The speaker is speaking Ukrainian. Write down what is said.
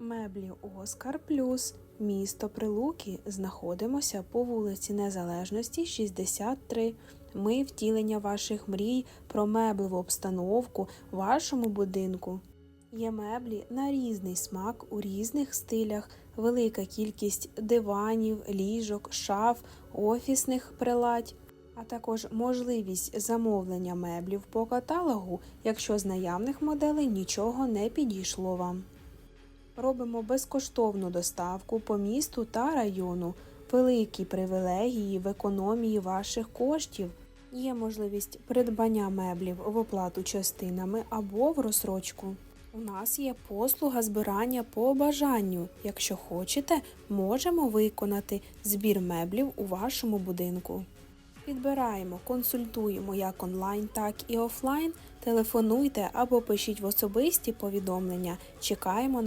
Меблі Оскар Плюс. Місто Прилуки. Знаходимося по вулиці Незалежності 63. Ми втілення ваших мрій про меблеву обстановку в вашому будинку. Є меблі на різний смак у різних стилях, велика кількість диванів, ліжок, шаф, офісних приладь, а також можливість замовлення меблів по каталогу, якщо з наявних моделей нічого не підійшло вам. Робимо безкоштовну доставку по місту та району, великі привілегії в економії ваших коштів. Є можливість придбання меблів в оплату частинами або в розсрочку. У нас є послуга збирання по бажанню. Якщо хочете, можемо виконати збір меблів у вашому будинку. Підбираємо, консультуємо як онлайн, так і офлайн. Телефонуйте або пишіть в особисті повідомлення. Чекаємо на